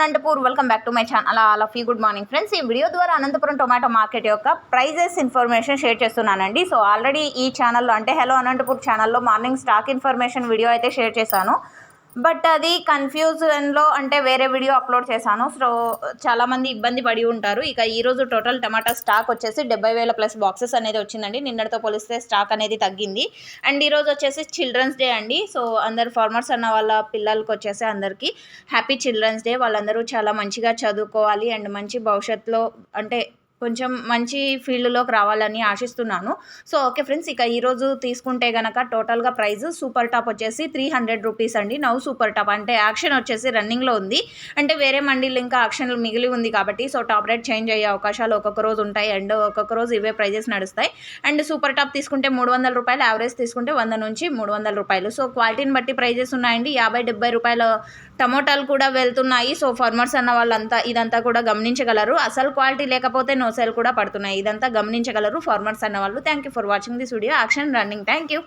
Anantapur. Welcome back to my channel all of you good morning friends ఈ video ద్వారా Anantapuram tomato market యొక్క prices information share చేస్తున్నానండి. So already ఈ ఛానల్లో అంటే హలో అనంతపూర్ ఛానల్లో మార్నింగ్ స్టాక్ ఇన్ఫర్మేషన్ వీడియో అయితే షేర్ చేశాను. బట్ అది కన్ఫ్యూజన్లో అంటే వేరే వీడియో అప్లోడ్ చేశాను. సో చాలామంది ఇబ్బంది పడి ఉంటారు. ఇక ఈరోజు టోటల్ టమాటా స్టాక్ వచ్చేసి డెబ్బై వేల ప్లస్ బాక్సెస్ అనేది వచ్చిందండి. నిన్నటితో పోలిస్తే స్టాక్ అనేది తగ్గింది. అండ్ ఈరోజు వచ్చేసి చిల్డ్రన్స్ డే అండి. సో అందరు ఫార్మర్స్ అన్న వాళ్ళ పిల్లలకి వచ్చేసి అందరికీ హ్యాపీ చిల్డ్రన్స్ డే వాళ్ళందరూ చాలా మంచిగా చదువుకోవాలి. అండ్ మంచి భవిష్యత్తులో అంటే కొంచెం మంచి ఫీల్డ్లోకి రావాలని ఆశిస్తున్నాను. సో ఓకే ఫ్రెండ్స్ ఇక ఈరోజు తీసుకుంటే గనక టోటల్గా ప్రైస్ సూపర్ టాప్ వచ్చేసి త్రీ హండ్రెడ్ రూపీస్ అండి. నౌ సూపర్ టాప్ అంటే యాక్షన్ వచ్చేసి రన్నింగ్లో ఉంది. అంటే వేరే మండీలు ఇంకా యాక్షన్లు మిగిలి ఉంది కాబట్టి సో టాప్ రేట్ చేంజ్ అయ్యే అవకాశాలు ఒక్కొక్క రోజు ఉంటాయి. అండ్ ఒక్కొక్క రోజు ఇవే ప్రైజెస్ నడుస్తాయి. అండ్ సూపర్ టాప్ తీసుకుంటే మూడు వందల రూపాయలు యావరేజ్ తీసుకుంటే వంద నుంచి మూడు వందల రూపాయలు. సో క్వాలిటీని బట్టి ప్రైజెస్ ఉన్నాయండి. యాభై డెబ్బై రూపాయల టమోటాలు కూడా వెళ్తున్నాయి. సో ఫార్మర్స్ అన్న వాళ్ళంతా ఇదంతా కూడా గమనించగలరు. అసలు క్వాలిటీ లేకపోతే నో సేల్ కూడా పడుతున్నాయి. ఇదంతా గమనించగలరు ఫార్మర్స్ అన్న వాళ్ళు thank you for watching this video auction running thank you